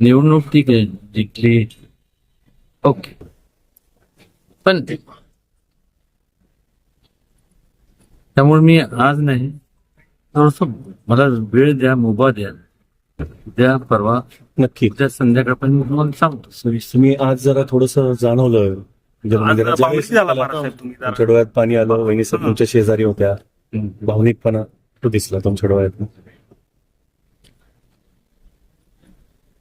निवडणूक ठीक आहे जिंकली. ओके. पण त्यामुळे मी आज नाही थोडस मला वेळ द्या मुभा द्या. उद्या परवा नक्की. उद्या संध्याकाळपर्यंत मी तुम्हाला सांगतो. सविस- तुम्ही आज जरा थोडस जाणवलं. म्हणजे. तुमच्या डोळ्यात पाणी आलं वहिनी सर तुमच्या शेजारी होत्या. भावनिकपणा तो दिसला तुमच्या डोळ्यात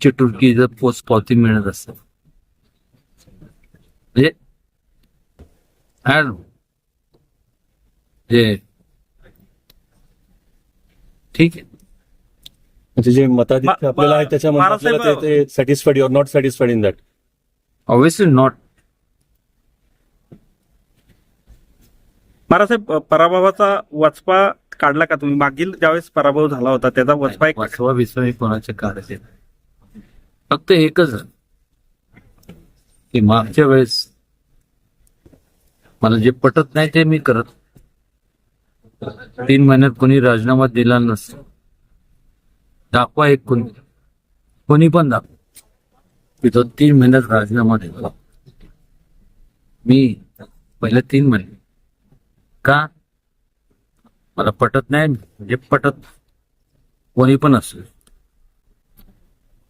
चिटुरकी जर पोच पावती मिळत असत म्हणजे. जे ठीक आहे. म्हणजे जे मताधिक्य मा- आपल्याला आहे त्याच्यामध्ये बाळासाहेब- आपल्याला ते satisfied your not satisfied in that obviously not Maharajsaheb पराभवाचा वचपा काढला का तुम्ही? मागील ज्यावेळेस पराभव झाला होता त्याचा वचपा एक वाचवा बिचवा हे कोणाच्या काढायचे फक्त एकच की मागच्या वेळेस मला जे पटत नाही ते मी करत. तीन महिन्यात कोणी राजीनामा दिला नसतो. दाखवा एक कोणी. कोणी पण दाखवा. मी तो तीन महिन्यात राजीनामा दिला. मी पहिले तीन महिने. का? मला पटत नाही म्हणजे पटत कोणी पण असू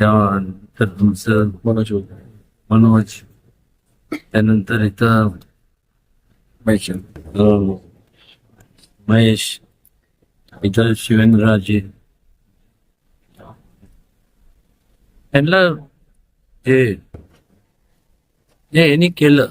त्यानंतर तुमचं मनोज मनोज त्यानंतर इथं महेश. अं, महेश इथं शिवेंद्रराजे. त्यांना जे यांनी केलं.